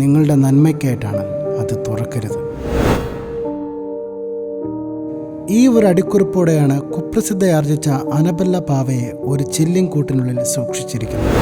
നിങ്ങളുടെ നന്മയ്ക്കായിട്ടാണ് അത് തുറക്കരുത്. ഈ ഒരു അടിക്കുറിപ്പോടെയാണ് കുപ്രസിദ്ധയാർജിച്ച അനബല്ല പാവയെ ഒരു ചില്ലിങ് കൂട്ടിനുള്ളിൽ സൂക്ഷിച്ചിരിക്കുന്നത്.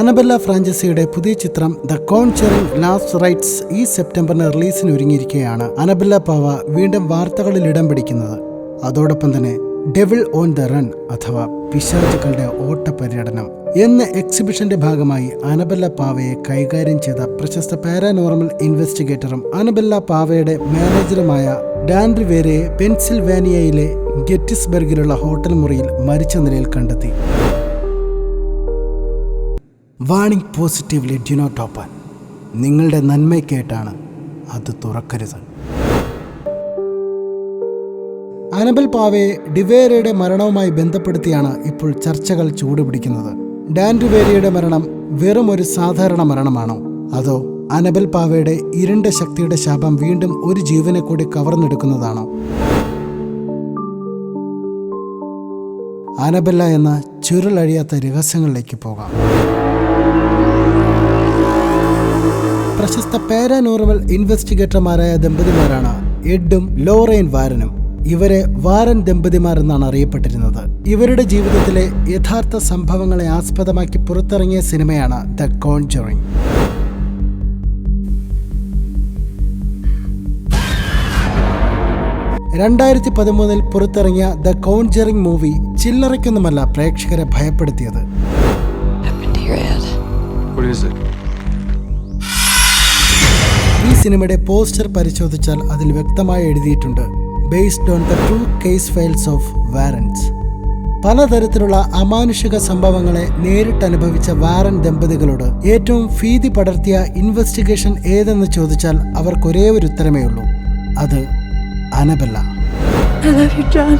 അനബല്ല ഫ്രാഞ്ചസിയുടെ പുതിയ ചിത്രം ദ കോൺചറിംഗ് ലാസ്റ്റ് റൈറ്റ്സ് ഈ സെപ്റ്റംബറിന് റിലീസിന് ഒരുങ്ങിയിരിക്കുകയാണ് അനബല്ല പാവ വീണ്ടും വാർത്തകളിൽ ഇടം പിടിക്കുന്നത്. അതോടൊപ്പം തന്നെ ഡെവിൾ ഓൺ ദ റൺ അഥവാ പിശാചുക്കളുടെ ഓട്ട പര്യടനം എന്ന എക്സിബിഷന്റെ ഭാഗമായി അനബല്ല പാവയെ കൈകാര്യം ചെയ്ത പ്രശസ്ത പാരാനോർമൽ ഇൻവെസ്റ്റിഗേറ്ററും അനബല്ല പാവയുടെ മാനേജറുമായ ഡാൻ റിവേരയെ പെൻസിൽവാനിയയിലെ ഗെറ്റിസ്ബർഗിലുള്ള ഹോട്ടൽ മുറിയിൽ മരിച്ച നിലയിൽ കണ്ടെത്തി. Warning positively denote not open. നിങ്ങളുടെ നന്മയ്ക്കായിട്ടാണ് അത് തുറക്കരുത്. അനബൽ പാവയെ ഡിവേരയുടെ മരണവുമായി ബന്ധപ്പെടുത്തിയാണ് ഇപ്പോൾ ചർച്ചകൾ ചൂടുപിടിക്കുന്നത്. ഡാൻ ഡിവേരയുടെ മരണം വെറും ഒരു സാധാരണ മരണമാണോ? അതോ അനബൽ പാവയുടെ ഇരുണ്ട ശക്തിയുടെ ശാപം വീണ്ടും ഒരു ജീവനെ കൂടി കവർന്നെടുക്കുന്നതാണോ? അനബല്ല എന്ന ചുരുളഴിയാത്ത രഹസ്യങ്ങളിലേക്ക് പോകാം. പ്രശസ്ത പാരാനോർമൽ ഇൻവെസ്റ്റിഗേറ്റർമാരായ ദമ്പതിമാരാണ് എഡും ലോറൈൻ വാരനും. ഇവരെ വാരൻ ദമ്പതിമാർ എന്നാണ് അറിയപ്പെട്ടിരുന്നത്. ഇവരുടെ ജീവിതത്തിലെ യഥാർത്ഥ സംഭവങ്ങളെ ആസ്പദമാക്കി പുറത്തിറങ്ങിയ സിനിമയാണ് ദ കോൺജറിങ്. രണ്ടായിരത്തി പതിമൂന്നിൽ പുറത്തിറങ്ങിയ ദ കോൺജറിങ് മൂവി ചില്ലറയ്ക്കൊന്നുമല്ല പ്രേക്ഷകരെ ഭയപ്പെടുത്തിയത്? ഈ സിനിമയുടെ പോസ്റ്റർ പരിശോധിച്ചാൽ അതിൽ വ്യക്തമായി എഴുതിയിട്ടുണ്ട്. Based on the true case files of Warrens പലതരത്തിലുള്ള അമാനുഷിക സംഭവങ്ങളെ നേരിട്ട് അനുഭവിച്ച വാറൻ ദമ്പതികളോട് ഏറ്റവും ഭീതി പടർത്തിയ ഇൻവെസ്റ്റിഗേഷൻ ഏതെന്ന് ചോദിച്ചാൽ അവർക്ക് ഒരേ ഒരു ഉത്തരമേ ഉള്ളൂ. അത് അനബല്ല. I love you, John.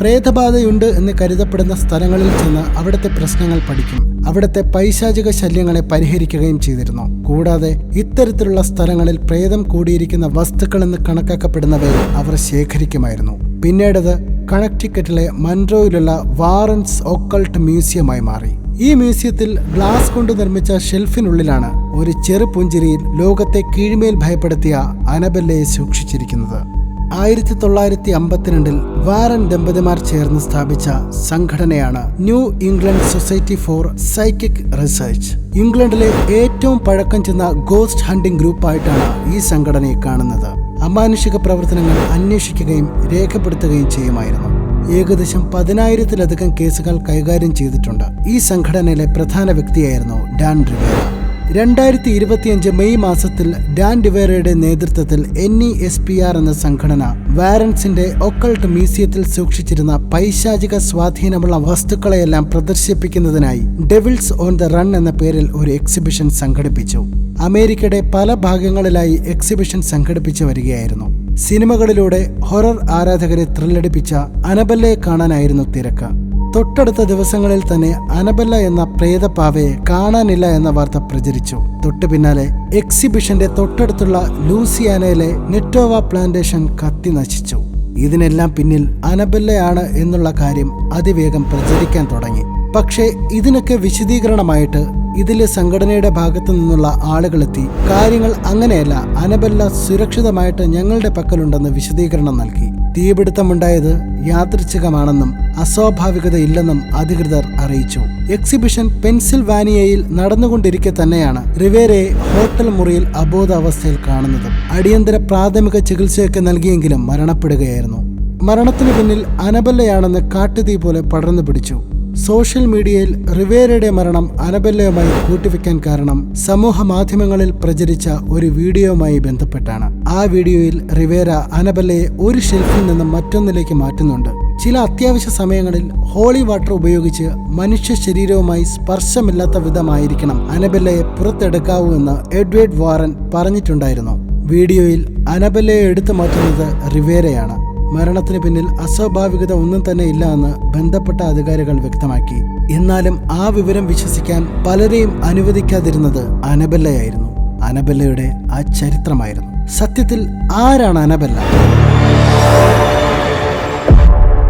പ്രേതബാധയുണ്ട് എന്ന് കരുതപ്പെടുന്ന സ്ഥലങ്ങളിൽ ചെന്ന് അവിടുത്തെ പ്രശ്നങ്ങൾ പഠിക്കും. അവിടുത്തെ പൈശാചിക ശല്യങ്ങളെ പരിഹരിക്കുകയും ചെയ്തിരുന്നു. കൂടാതെ ഇത്തരത്തിലുള്ള സ്ഥലങ്ങളിൽ പ്രേതം കൂടിയിരിക്കുന്ന വസ്തുക്കൾ എന്ന് കണക്കാക്കപ്പെടുന്നവയെ അവർ ശേഖരിക്കുമായിരുന്നു. പിന്നീടത് കണക്ടിക്കറ്റിലെ മൺട്രോയിലുള്ള വാറൻസ് ഒക്കൾട്ട് മ്യൂസിയമായി മാറി. ഈ മ്യൂസിയത്തിൽ ഗ്ലാസ് കൊണ്ട് നിർമ്മിച്ച ഷെൽഫിനുള്ളിലാണ് ഒരു ചെറു പുഞ്ചിരിയിൽ ലോകത്തെ കീഴ്മേൽ ഭയപ്പെടുത്തിയ അനബല്ലയെ സൂക്ഷിച്ചിരിക്കുന്നത്. ആയിരത്തി തൊള്ളായിരത്തി അമ്പത്തിരണ്ടിൽ വാരൻ ദമ്പതിമാർ ചേർന്ന് സ്ഥാപിച്ച സംഘടനയാണ് New England society for psychic research. ഇംഗ്ലണ്ടിലെ ഏറ്റവും പഴക്കം ചെന്ന ഗോസ്റ്റ് ഹണ്ടിംഗ് ഗ്രൂപ്പായിട്ടാണ് ഈ സംഘടനയെ കാണുന്നത്. അമാനുഷിക പ്രവർത്തനങ്ങൾ അന്വേഷിക്കുകയും രേഖപ്പെടുത്തുകയും ചെയ്യുമായിരുന്നു. ഏകദേശം പതിനായിരത്തിലധികം കേസുകൾ കൈകാര്യം ചെയ്തിട്ടുണ്ട്. ഈ സംഘടനയിലെ പ്രധാന വ്യക്തിയായിരുന്നു ഡാൻ റിവേര രണ്ടായിരത്തി ഇരുപത്തിയഞ്ച് മെയ് മാസത്തിൽ ഡാൻ ഡിവേറയുടെ നേതൃത്വത്തിൽ N E S P R എന്ന സംഘടന വാരൻസിന്റെ ഒക്കൾട്ട് മ്യൂസിയത്തിൽ സൂക്ഷിച്ചിരുന്ന പൈശാചിക സ്വാധീനമുള്ള വസ്തുക്കളെയെല്ലാം പ്രദർശിപ്പിക്കുന്നതിനായി ഡെവിൾസ് ഓൺ ദ റൺ എന്ന പേരിൽ ഒരു എക്സിബിഷൻ സംഘടിപ്പിച്ചു. അമേരിക്കയുടെ പല ഭാഗങ്ങളിലായി എക്സിബിഷൻ സംഘടിപ്പിച്ചു വരികയായിരുന്നു. സിനിമകളിലൂടെ ഹൊറർ ആരാധകരെ ത്രില്ലടിപ്പിച്ച അനബല്ലയെ കാണാനായിരുന്നു തിരക്ക്. തൊട്ടടുത്ത ദിവസങ്ങളിൽ തന്നെ അനബല്ല എന്ന പ്രേതപ്പാവയെ കാണാനില്ല എന്ന വാർത്ത പ്രചരിച്ചു. തൊട്ടു പിന്നാലെ എക്സിബിഷന്റെ തൊട്ടടുത്തുള്ള ലൂസിയാനയിലെ നെറ്റോവ പ്ലാന്റേഷൻ കത്തി നശിച്ചു. ഇതിനെല്ലാം പിന്നിൽ അനബല്ലയാണ് എന്നുള്ള കാര്യം അതിവേഗം പ്രചരിക്കാൻ തുടങ്ങി. പക്ഷേ ഇതിനൊക്കെ വിശദീകരണമായിട്ട് ഇതിലെ സംഘടനയുടെ ഭാഗത്തു നിന്നുള്ള ആളുകളെത്തി കാര്യങ്ങൾ അങ്ങനെയല്ല അനബല്ല സുരക്ഷിതമായിട്ട് ഞങ്ങളുടെ പക്കലുണ്ടെന്ന് വിശദീകരണം നൽകി. തീപിടുത്തമുണ്ടായത് യാദൃച്ഛികമാണെന്നും അസ്വാഭാവികതയില്ലെന്നും അധികൃതർ അറിയിച്ചു. എക്സിബിഷൻ പെൻസിൽവാനിയയിൽ നടന്നുകൊണ്ടിരിക്കെ തന്നെയാണ് റിവേരയെ ഹോട്ടൽ മുറിയിൽ അബോധാവസ്ഥയിൽ കാണുന്നത്. അടിയന്തര പ്രാഥമിക ചികിത്സയൊക്കെ നൽകിയെങ്കിലും മരണപ്പെടുകയായിരുന്നു. മരണത്തിനു പിന്നിൽ അനബല്ലയാണെന്ന് കാട്ടുതീ പോലെ പടർന്നു പിടിച്ചു. സോഷ്യൽ മീഡിയയിൽ റിവേരയുടെ മരണം അനബല്ലയുമായി കൂട്ടിവെക്കാൻ കാരണം സമൂഹ മാധ്യമങ്ങളിൽ പ്രചരിച്ച ഒരു വീഡിയോയുമായി ബന്ധപ്പെട്ടാണ്. ആ വീഡിയോയിൽ റിവേര അനബല്ലയെ ഒരു ഷെൽഫിൽ നിന്നും മറ്റൊന്നിലേക്ക് മാറ്റുന്നുണ്ട്. ചില അത്യാവശ്യ സമയങ്ങളിൽ ഹോളി വാട്ടർ ഉപയോഗിച്ച് മനുഷ്യ ശരീരവുമായി സ്പർശമില്ലാത്ത വിധമായിരിക്കണം അനബല്ലയെ പുറത്തെടുക്കാവൂ എന്ന് എഡ്വേർഡ് വാറൻ പറഞ്ഞിട്ടുണ്ടായിരുന്നു. വീഡിയോയിൽ അനബല്ലയെ എടുത്തു മാറ്റുന്നത് റിവേരയാണ്. മരണത്തിന് പിന്നിൽ അസ്വാഭാവികത ഒന്നും തന്നെ ഇല്ല എന്ന് ബന്ധപ്പെട്ട അധികാരികൾ വ്യക്തമാക്കി. എന്നാലും ആ വിവരം വിശ്വസിക്കാൻ പലരെയും അനുവദിക്കാതിരുന്നത് അനബല്ലയായിരുന്നു. അനബല്ലയുടെ ആ ചരിത്രമായിരുന്നു. സത്യത്തിൽ ആരാണ് അനബല്ല?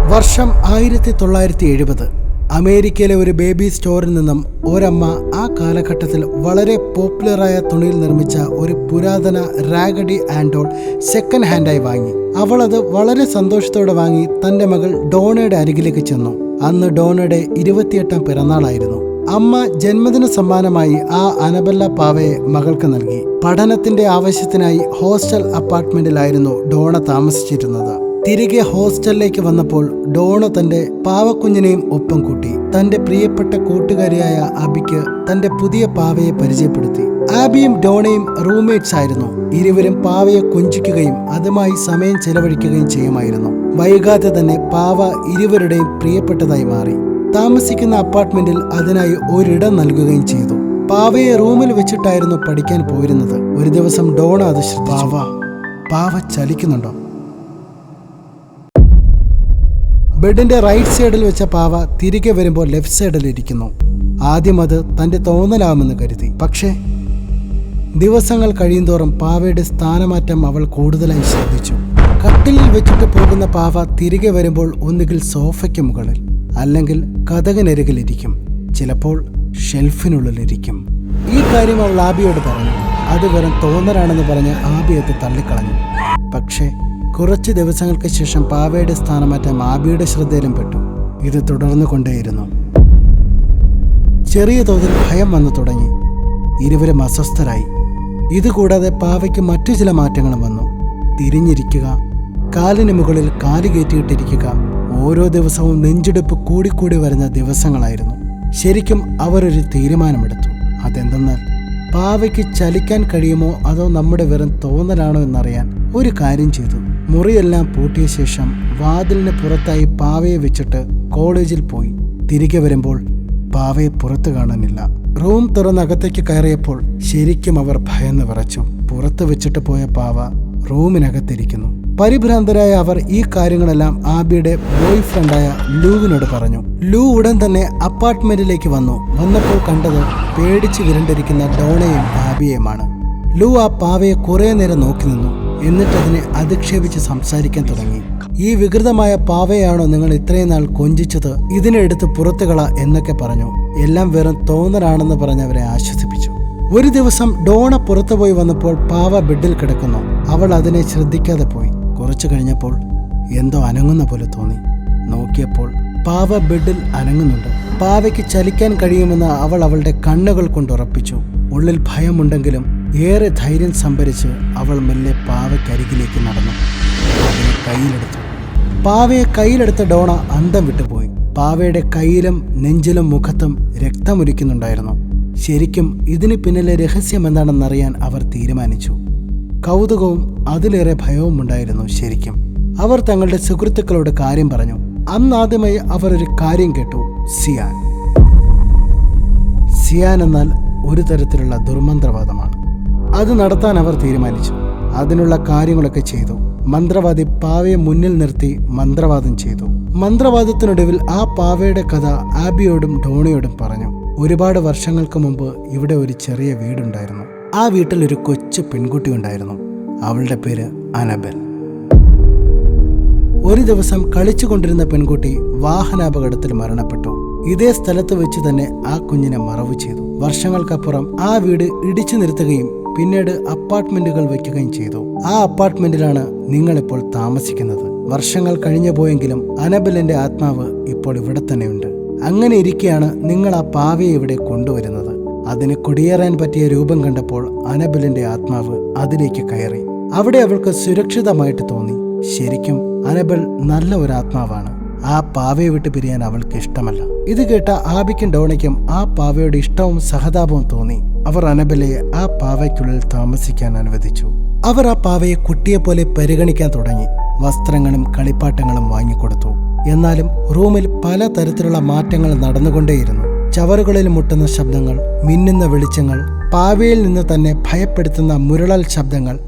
വർഷം ആയിരത്തി തൊള്ളായിരത്തി എഴുപത്. അമേരിക്കയിലെ ഒരു ബേബി സ്റ്റോറിൽ നിന്നും ഒരമ്മ ആ കാലഘട്ടത്തിൽ വളരെ പോപ്പുലറായ തുണിയിൽ നിർമ്മിച്ച ഒരു പുരാതന റാഗഡി ആൻഡോൾ സെക്കൻഡ് ഹാൻഡായി വാങ്ങി. അവളത് വളരെ സന്തോഷത്തോടെ വാങ്ങി തന്റെ മകൾ ഡോണയുടെ അരികിലേക്ക് ചെന്നു. അന്ന് ഡോണയുടെ ഇരുപത്തിയെട്ടാം പിറന്നാളായിരുന്നു. അമ്മ ജന്മദിന സമ്മാനമായി ആ അനബല്ല പാവയെ മകൾക്ക് നൽകി. പഠനത്തിന്റെ ആവശ്യത്തിനായി ഹോസ്റ്റൽ അപ്പാർട്ട്മെന്റിലായിരുന്നു ഡോണ താമസിച്ചിരുന്നത്. തിരികെ ഹോസ്റ്റലിലേക്ക് വന്നപ്പോൾ ഡോണ തന്റെ പാവക്കുഞ്ഞിനെയും ഒപ്പം കൂട്ടി. തന്റെ പ്രിയപ്പെട്ട കൂട്ടുകാരിയായ അബിക്ക് തന്റെ പുതിയ പാവയെ പരിചയപ്പെടുത്തി. ആബിയും ഡോണയും റൂംമേറ്റ്സ് ആയിരുന്നു. ഇരുവരും പാവയെ കൊഞ്ചിക്കുകയും അതുമായി സമയം ചെലവഴിക്കുകയും ചെയ്യുമായിരുന്നു. വൈകാതെ തന്നെ പാവ ഇരുവരുടെയും പ്രിയപ്പെട്ടതായി മാറി. താമസിക്കുന്ന അപ്പാർട്ട്മെന്റിൽ അതിനായി ഒരിടം നൽകുകയും ചെയ്തു. പാവയെ റൂമിൽ വെച്ചിട്ടായിരുന്നു പഠിക്കാൻ പോയിരുന്നത്. ഒരു ദിവസം ഡോണ അത് പാവ പാവ ചലിക്കുന്നുണ്ടോ? ബെഡിന്റെ റൈറ്റ് സൈഡിൽ വെച്ച പാവ തിരികെ വരുമ്പോൾ ലെഫ്റ്റ് സൈഡിൽ ഇരിക്കുന്നു. ആദ്യം അത് തന്റെ തോന്നലാമെന്ന് കരുതി. പക്ഷേ ദിവസങ്ങൾ കഴിയുന്തോറും പാവയുടെ സ്ഥാനമാറ്റം അവൾ കൂടുതലായി ശ്രദ്ധിച്ചു. കട്ടിലിൽ വെച്ചിട്ട് പോകുന്ന പാവ തിരികെ വരുമ്പോൾ ഒന്നുകിൽ സോഫയ്ക്ക് മുകളിൽ അല്ലെങ്കിൽ കഥകനരികിലിരിക്കും ചിലപ്പോൾ ഷെൽഫിനുള്ളിലിരിക്കും ഈ കാര്യം അവൾ ആബിയോട് പറഞ്ഞു. അത് വെറും തോന്നലാണെന്ന് പറഞ്ഞ് ആബി അത് തള്ളിക്കളഞ്ഞു. പക്ഷേ കുറച്ച് ദിവസങ്ങൾക്ക് ശേഷം പാവയുടെ സ്ഥാനമാറ്റം ആബിയുടെ ശ്രദ്ധയിലും പെട്ടു. ഇത് തുടർന്നു കൊണ്ടേയിരുന്നു. ചെറിയ തോതിൽ ഭയം വന്നു തുടങ്ങി. ഇരുവരും അസ്വസ്ഥരായി. ഇതുകൂടാതെ പാവയ്ക്ക് മറ്റു ചില മാറ്റങ്ങളും വന്നു. തിരിഞ്ഞിരിക്കുക കാലിന് മുകളിൽ കാൽ കയറ്റിയിട്ടിരിക്കുക ഓരോ ദിവസവും നെഞ്ചെടുപ്പ് കൂടിക്കൂടി വരുന്ന ദിവസങ്ങളായിരുന്നു. ശരിക്കും അവരൊരു തീരുമാനമെടുത്തു. അതെന്തെന്നാൽ പാവയ്ക്ക് ചലിക്കാൻ കഴിയുമോ അതോ നമ്മുടെ വെറും തോന്നലാണോ എന്നറിയാൻ ഒരു കാര്യം ചെയ്തു. മുറിയെല്ലാം പൂട്ടിയ ശേഷം വാതിലിന് പുറത്തായി പാവയെ വെച്ചിട്ട് കോളേജിൽ പോയി. തിരികെ വരുമ്പോൾ പാവയെ പുറത്തു കാണാനില്ല. റൂം തുറന്നകത്തേക്ക് കയറിയപ്പോൾ ശരിക്കും അവർ ഭയന്ന് വിറച്ചു. പുറത്ത് വെച്ചിട്ട് പോയ പാവ റൂമിനകത്തിരിക്കുന്നു. പരിഭ്രാന്തരായ അവർ ഈ കാര്യങ്ങളെല്ലാം ആബിയുടെ ബോയ് ഫ്രണ്ടായ ലൂവിനോട് പറഞ്ഞു. ലൂ ഉടൻ തന്നെ അപ്പാർട്ട്മെന്റിലേക്ക് വന്നു. വന്നപ്പോൾ കണ്ടത് പേടിച്ച് വിരണ്ടിരിക്കുന്ന ഡോണയും ആബിയുമാണ്. ലൂ ആ പാവയെ കുറേ നേരം നോക്കി നിന്നു. എന്നിട്ട് അതിനെ അധിക്ഷേപിച്ച് സംസാരിക്കാൻ തുടങ്ങി. ഈ വികൃതമായ പാവയാണോ നിങ്ങൾ ഇത്രയും നാൾ കൊഞ്ചിച്ചത്? ഇതിനെ എടുത്ത് പുറത്തുകള എന്നൊക്കെ പറഞ്ഞു. എല്ലാം വെറും തോന്നലാണെന്ന് പറഞ്ഞ് അവരെ ആശ്വസിപ്പിച്ചു. ഒരു ദിവസം ഡോണ പുറത്തുപോയി വന്നപ്പോൾ പാവ ബെഡിൽ കിടക്കുന്നു. അവൾ അതിനെ ശ്രദ്ധിക്കാതെ പോയി. കുറച്ചു കഴിഞ്ഞപ്പോൾ എന്തോ അനങ്ങുന്ന പോലെ തോന്നി. നോക്കിയപ്പോൾ പാവ ബെഡിൽ അനങ്ങുന്നുണ്ട്. പാവയ്ക്ക് ചലിക്കാൻ കഴിയുമെന്ന് അവൾ അവളുടെ കണ്ണുകൾ കൊണ്ട് ഉറപ്പിച്ചു. ഉള്ളിൽ ഭയമുണ്ടെങ്കിലും ഏറെ ധൈര്യം സംഭരിച്ച് അവൾ മെല്ലെ പാവയ്ക്കരികിലേക്ക് നടന്നു. അതിനെ കയ്യിലെടുത്തു. പാവയെ കയ്യിലെടുത്ത ഡോണ അന്തം വിട്ടുപോയി. പാവയുടെ കയ്യിലും നെഞ്ചിലും മുഖത്തും രക്തമൊലിക്കുന്നുണ്ടായിരുന്നു. ശരിക്കും ഇതിന് പിന്നിലെ രഹസ്യം എന്താണെന്നറിയാൻ അവർ തീരുമാനിച്ചു. കൗതുകവും അതിലേറെ ഭയവും ഉണ്ടായിരുന്നു ശരിക്കും. അവർ തങ്ങളുടെ സുഹൃത്തുക്കളോട് കാര്യം പറഞ്ഞു. അന്നാദ്യമായി അവർ ഒരു കാര്യം കേട്ടു. സിയാൻ. സിയാൻ എന്നാൽ ഒരു തരത്തിലുള്ള ദുർമന്ത്രവാദമാണ്. അത് നടത്താൻ അവർ തീരുമാനിച്ചു. അതിനുള്ള കാര്യങ്ങളൊക്കെ ചെയ്തു. മന്ത്രവാദി പാവയെ മുന്നിൽ നിർത്തി മന്ത്രവാദം ചെയ്തു. മന്ത്രവാദത്തിനൊടുവിൽ ആ പാവയുടെ കഥ ആബിയോടും ഡോണിയോടും പറഞ്ഞു. ഒരുപാട് വർഷങ്ങൾക്ക് മുമ്പ് ഇവിടെ ഒരു ചെറിയ വീടുണ്ടായിരുന്നു. ആ വീട്ടിൽ ഒരു കൊച്ചു പെൺകുട്ടി ഉണ്ടായിരുന്നു. അവളുടെ പേര് അനബൽ. ഒരു ദിവസം കളിച്ചുകൊണ്ടിരുന്ന പെൺകുട്ടി വാഹനാപകടത്തിൽ മരണപ്പെട്ടു. ഇതേ സ്ഥലത്ത് വെച്ച് തന്നെ ആ കുഞ്ഞിനെ മറവ് ചെയ്തു. വർഷങ്ങൾക്കപ്പുറം ആ വീട് ഇടിച്ചു നിർത്തുകയും പിന്നീട് അപ്പാർട്ട്മെന്റുകൾ വയ്ക്കുകയും ചെയ്തു. ആ അപ്പാർട്ട്മെന്റിലാണ് നിങ്ങളിപ്പോൾ താമസിക്കുന്നത്. വർഷങ്ങൾ കഴിഞ്ഞു പോയെങ്കിലും അനബലിന്റെ ആത്മാവ് ഇപ്പോൾ ഇവിടെ തന്നെയുണ്ട്. അങ്ങനെ ഇരിക്കെയാണ് നിങ്ങൾ ആ പാവയെ ഇവിടെ കൊണ്ടുവരുന്നത്. അതിന് കുടിയേറാൻ പറ്റിയ രൂപം കണ്ടപ്പോൾ അനബലിന്റെ ആത്മാവ് അതിലേക്ക് കയറി. അവിടെ അവൾക്ക് സുരക്ഷിതമായിട്ട് തോന്നി. ശരിക്കും അനബൽ നല്ല ഒരു ആത്മാവാണ്. ആ പാവയെ വിട്ട് പിരിയാൻ അവൾക്ക് ഇഷ്ടമല്ല. ഇത് കേട്ട ആബിക്കും ഡോണയ്ക്കും ആ പാവയുടെ ഇഷ്ടവും സഹതാപവും തോന്നി. അവർ അനബലയെ ആ പാവയ്ക്കുള്ളിൽ താമസിക്കാൻ അനുവദിച്ചു. അവർ ആ പാവയെ കുട്ടിയെപ്പോലെ പരിഗണിക്കാൻ തുടങ്ങി. വസ്ത്രങ്ങളും കളിപ്പാട്ടങ്ങളും വാങ്ങിക്കൊടുത്തു. എന്നാലും റൂമിൽ പല തരത്തിലുള്ള മാറ്റങ്ങൾ നടന്നുകൊണ്ടേയിരുന്നു. ചവറുകളിൽ മുട്ടുന്ന ശബ്ദങ്ങൾ മിന്നുന്ന വെളിച്ചങ്ങൾ പാവയിൽ നിന്ന് തന്നെ ഭയപ്പെടുത്തുന്ന മുരളൽ ശബ്ദങ്ങൾ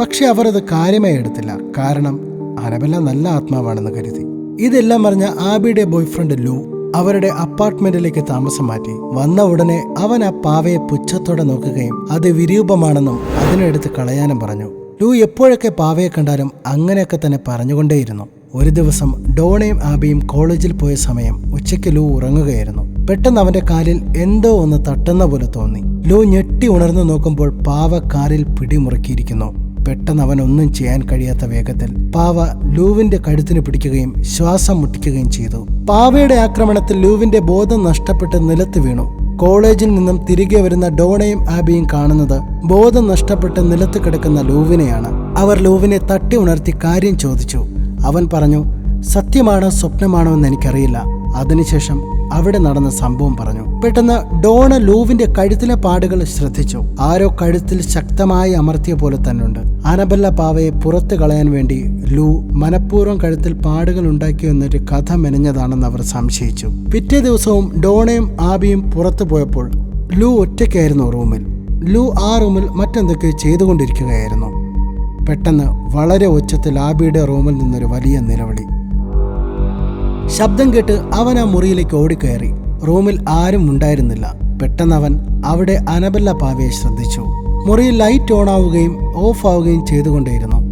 പക്ഷെ അവർ അത് കാര്യമായി എടുത്തില്ല. കാരണം അനബല്ല നല്ല ആത്മാവാണെന്ന് കരുതി. ഇതെല്ലാം പറഞ്ഞ ആബിയുടെ ബോയ്ഫ്രണ്ട് ലൂ അവരുടെ അപ്പാർട്ട്മെന്റിലേക്ക് താമസം മാറ്റി. വന്ന ഉടനെ അവൻ ആ പാവയെ പുച്ഛത്തോടെ നോക്കുകയും അത് വിരൂപമാണെന്നും അതിനെടുത്ത് കളയാനും പറഞ്ഞു. ലൂ എപ്പോഴൊക്കെ പാവയെ കണ്ടാലും അങ്ങനെയൊക്കെ തന്നെ പറഞ്ഞുകൊണ്ടേയിരുന്നു. ഒരു ദിവസം ഡോണയും ആബിയും കോളേജിൽ പോയ സമയം ഉച്ചയ്ക്ക് ലൂ ഉറങ്ങുകയായിരുന്നു. പെട്ടെന്ന് അവന്റെ കാലിൽ എന്തോ ഒന്ന് തട്ടുന്ന പോലെ തോന്നി. ലൂ ഞെട്ടി ഉണർന്നു നോക്കുമ്പോൾ പാവ കാലിൽ പിടിമുറുക്കിയിരിക്കുന്നു. പെട്ടെന്ന് അവൻ ഒന്നും ചെയ്യാൻ കഴിയാത്ത വേഗത്തിൽ പാവ ലൂവിന്റെ കഴുത്തിന് പിടിക്കുകയും ശ്വാസം മുട്ടിക്കുകയും ചെയ്തു. പാവയുടെ ആക്രമണത്തിൽ ലൂവിന്റെ ബോധം നഷ്ടപ്പെട്ട് നിലത്ത് വീണു. കോളേജിൽ നിന്നും തിരികെ വരുന്ന ഡോണയും ആബിയും കാണുന്നത് ബോധം നഷ്ടപ്പെട്ട് നിലത്ത് കിടക്കുന്ന ലൂവിനെയാണ്. അവർ ലൂവിനെ തട്ടി ഉണർത്തി കാര്യം ചോദിച്ചു. അവൻ പറഞ്ഞു സത്യമാണോ സ്വപ്നമാണോ എന്ന് എനിക്കറിയില്ല. അതിനുശേഷം അവിടെ നടന്ന സംഭവം പറഞ്ഞു. പെട്ടെന്ന് ഡോണ ലൂവിന്റെ കഴുത്തിലെ പാടുകൾ ശ്രദ്ധിച്ചു. ആരോ കഴുത്തിൽ ശക്തമായി അമർത്തിയ പോലെ തന്നുണ്ട്. അനബല്ല പാവയെ പുറത്തു കളയാൻ വേണ്ടി ലൂ മനഃപൂർവം കഴുത്തിൽ പാടുകൾ ഉണ്ടാക്കിയോ എന്നൊരു കഥ മെനഞ്ഞതാണെന്ന് അവർ സംശയിച്ചു. പിറ്റേ ദിവസവും ഡോണയും ആബിയും പുറത്തു പോയപ്പോൾ ലൂ ഒറ്റയ്ക്കായിരുന്നു റൂമിൽ. ലൂ ആ റൂമിൽ മറ്റെന്തൊക്കെയോ ചെയ്തുകൊണ്ടിരിക്കുകയായിരുന്നു. പെട്ടെന്ന് വളരെ ഉച്ചത്തിൽ ആബിയുടെ റൂമിൽ നിന്നൊരു വലിയ നിലവിളി. ശബ്ദം കേട്ട് അവൻ ആ മുറിയിലേക്ക് ഓടിക്കയറി. റൂമിൽ ആരും ഉണ്ടായിരുന്നില്ല. പെട്ടെന്ന് അവൻ അവിടെ അനബല്ല പാവയെ ശ്രദ്ധിച്ചു. മുറിയിൽ ലൈറ്റ് ഓൺ ആവുകയും ഓഫ് ആവുകയും ചെയ്തുകൊണ്ടേയിരുന്നു.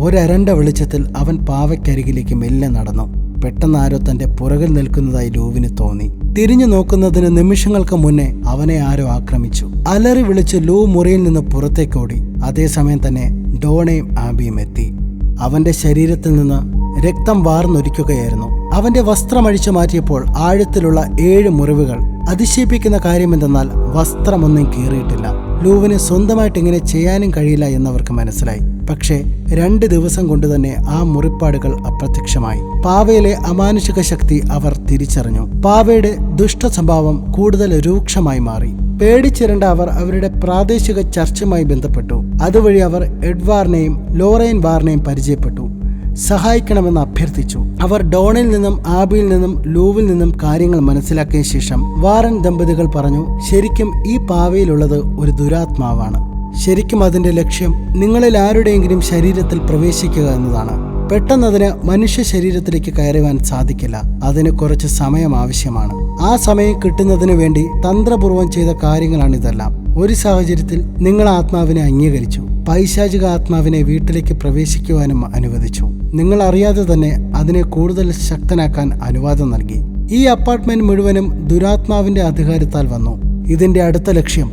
ഒരരണ്ട വെളിച്ചത്തിൽ അവൻ പാവയ്ക്കരികിലേക്ക് മെല്ലെ നടന്നു. പെട്ടെന്ന് ആരോ തന്റെ പുറകിൽ നിൽക്കുന്നതായി ലൂവിന് തോന്നി. തിരിഞ്ഞു നോക്കുന്നതിന് നിമിഷങ്ങൾക്ക് മുന്നേ അവനെ ആരോ ആക്രമിച്ചു. അലറി വിളിച്ച് ലൂ മുറിയിൽ നിന്ന് പുറത്തേക്കോടി അതേസമയം തന്നെ ഡോണയും ആബിയും എത്തി. അവന്റെ ശരീരത്തിൽ നിന്ന് രക്തം വാർന്നൊലിക്കുകയായിരുന്നു. അവന്റെ വസ്ത്രമഴിച്ചു മാറ്റിയപ്പോൾ ആഴത്തിലുള്ള ഏഴ് മുറിവുകൾ. അതിശയിപ്പിക്കുന്ന കാര്യമെന്തെന്നാൽ വസ്ത്രമൊന്നും കീറിയിട്ടില്ല. ലൂവിന് സ്വന്തമായിട്ട് ഇങ്ങനെ ചെയ്യാനും കഴിയില്ല എന്നവർക്ക് മനസ്സിലായി. പക്ഷേ രണ്ട് ദിവസം കൊണ്ട് തന്നെ ആ മുറിപ്പാടുകൾ അപ്രത്യക്ഷമായി. പാവയിലെ അമാനുഷിക ശക്തി അവർ തിരിച്ചറിഞ്ഞു. പാവയുടെ ദുഷ്ട സ്വഭാവം കൂടുതൽ രൂക്ഷമായി മാറി. പേടിച്ചിരണ്ട അവർ അവരുടെ പ്രാദേശിക ചർച്ചുമായി ബന്ധപ്പെട്ടു. അതുവഴി അവർ എഡ്വാറിനെയും ലോറൈൻ ബാറിനെയും പരിചയപ്പെട്ടു. സഹായിക്കണമെന്ന് അഭ്യർത്ഥിച്ചു. അവർ ഡോണിൽ നിന്നും ആബിയിൽ നിന്നും ലൂവിൽ നിന്നും കാര്യങ്ങൾ മനസ്സിലാക്കിയ ശേഷം വാറൻ ദമ്പതികൾ പറഞ്ഞു ശരിക്കും ഈ പാവയിലുള്ളത് ഒരു ദുരാത്മാവാണ്. ശരിക്കും അതിന്റെ ലക്ഷ്യം നിങ്ങളിൽ ആരുടെയെങ്കിലും ശരീരത്തിൽ പ്രവേശിക്കുക എന്നതാണ്. പെട്ടെന്നതിന് മനുഷ്യ ശരീരത്തിലേക്ക് കയറുവാൻ സാധിക്കില്ല. അതിന് കുറച്ച് സമയം ആവശ്യമാണ്. ആ സമയം കിട്ടുന്നതിന് വേണ്ടി തന്ത്രപൂർവം ചെയ്ത കാര്യങ്ങളാണ് ഇതെല്ലാം ഒരു സാഹചര്യത്തിൽ നിങ്ങൾ ആത്മാവിനെ അംഗീകരിച്ചു. പൈശാചിക ആത്മാവിനെ വീട്ടിലേക്ക് പ്രവേശിക്കുവാനും അനുവദിച്ചു. നിങ്ങൾ അറിയാതെ തന്നെ അതിനെ കൂടുതൽ ശക്തനാക്കാൻ അനുവാദം നൽകി. ഈ അപ്പാർട്ട്മെന്റ് മുഴുവനും ദുരാത്മാവിന്റെ അധികാരത്താൽ വന്നു. ഇതിന്റെ അടുത്ത ലക്ഷ്യം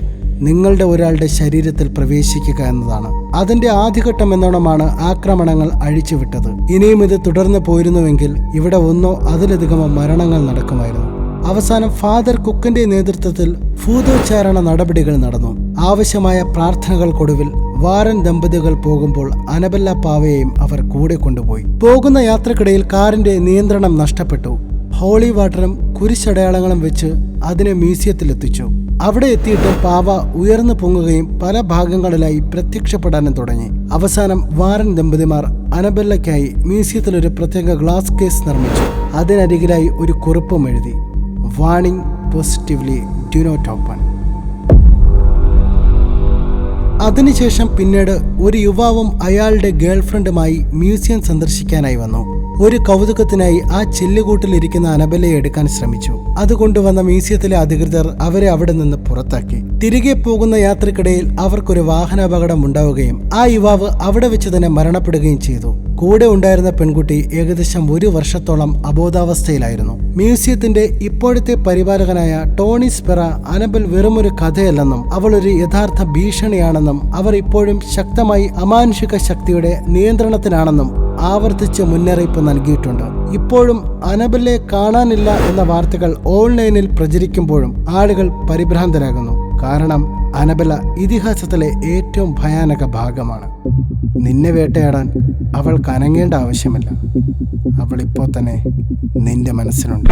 നിങ്ങളുടെ ഒരാളുടെ ശരീരത്തിൽ പ്രവേശിക്കുക എന്നതാണ്. അതിന്റെ ആദ്യഘട്ടം എന്നോണമാണ് ആക്രമണങ്ങൾ അഴിച്ചുവിട്ടത്. ഇനിയും ഇത് തുടർന്നു പോയിരുന്നുവെങ്കിൽ ഇവിടെ ഒന്നോ അതിലധികമോ മരണങ്ങൾ നടക്കുമായിരുന്നു. അവസാനം ഫാദർ കുക്കിന്റെ നേതൃത്വത്തിൽ ഭൂതോച്ചാരണ നടപടികൾ നടന്നു. ആവശ്യമായ പ്രാർത്ഥനകൾക്കൊടുവിൽ വാരൻ ദമ്പതികൾ പോകുമ്പോൾ അനബല്ല പാവയെയും അവർ കൂടെ കൊണ്ടുപോയി. പോകുന്ന യാത്രക്കിടയിൽ കാറിന്റെ നിയന്ത്രണം നഷ്ടപ്പെട്ടു. ഹോളി വാട്ടറും കുരിശടയാളങ്ങളും വെച്ച് അതിനെ മ്യൂസിയത്തിലെത്തിച്ചു. അവിടെ എത്തിയിട്ട് പാവ ഉയർന്നു പൊങ്ങുകയും പല ഭാഗങ്ങളിലായി പ്രത്യക്ഷപ്പെടാനും തുടങ്ങി. അവസാനം വാരൻ ദമ്പതിമാർ അനബല്ലയ്ക്കായി മ്യൂസിയത്തിൽ ഒരു പ്രത്യേക ഗ്ലാസ് കേസ് നിർമ്മിച്ചു. അതിനരികിലായി ഒരു കുറിപ്പും എഴുതി. വാണിംഗ് പോസിറ്റീവ്ലി ഡ്യൂനോ നോട്ട് അതിനുശേഷം പിന്നീട് ഒരു യുവാവും അയാളുടെ ഗേൾഫ്രണ്ടുമായി മ്യൂസിയം സന്ദർശിക്കാനായി വന്നു. ഒരു കൗതുകത്തിനായി ആ ചില്ലുകൂട്ടിലിരിക്കുന്ന അനബലയെ എടുക്കാൻ ശ്രമിച്ചു. അതുകൊണ്ടുവന്ന മ്യൂസിയത്തിലെ അധികൃതർ അവരെ അവിടെ നിന്ന് പുറത്താക്കി. തിരികെ പോകുന്ന യാത്രക്കിടയിൽ അവർക്കൊരു വാഹനാപകടം ഉണ്ടാവുകയും ആ യുവാവ് അവിടെ വെച്ച് തന്നെ മരണപ്പെടുകയും ചെയ്തു. കൂടെ ഉണ്ടായിരുന്ന പെൺകുട്ടി ഏകദേശം ഒരു വർഷത്തോളം അബോധാവസ്ഥയിലായിരുന്നു. മ്യൂസിയത്തിന്റെ ഇപ്പോഴത്തെ പരിപാലകനായ ടോണി സ്പെറ അനബൽ വെറുമൊരു കഥയല്ലെന്നും അവൾ ഒരു യഥാർത്ഥ ഭീഷണിയാണെന്നും അവർ ഇപ്പോഴും ശക്തമായി അമാനുഷിക ശക്തിയുടെ നിയന്ത്രണത്തിലാണെന്നും ആവർത്തിച്ച് മുന്നറിയിപ്പ് നൽകിയിട്ടുണ്ട്. ഇപ്പോഴും അനബലെ കാണാനില്ല എന്ന വാർത്തകൾ ഓൺലൈനിൽ പ്രചരിക്കുമ്പോഴും ആളുകൾ പരിഭ്രാന്തരാകുന്നു. കാരണം അനബല ഇതിഹാസത്തിലെ ഏറ്റവും ഭയാനക ഭാഗമാണ്. നിന്നെ വേട്ടയാടാൻ അവൾ കനങ്ങേണ്ട ആവശ്യമില്ല. അവൾ ഇപ്പോൾ തന്നെ നിന്റെ മനസ്സിലുണ്ട്.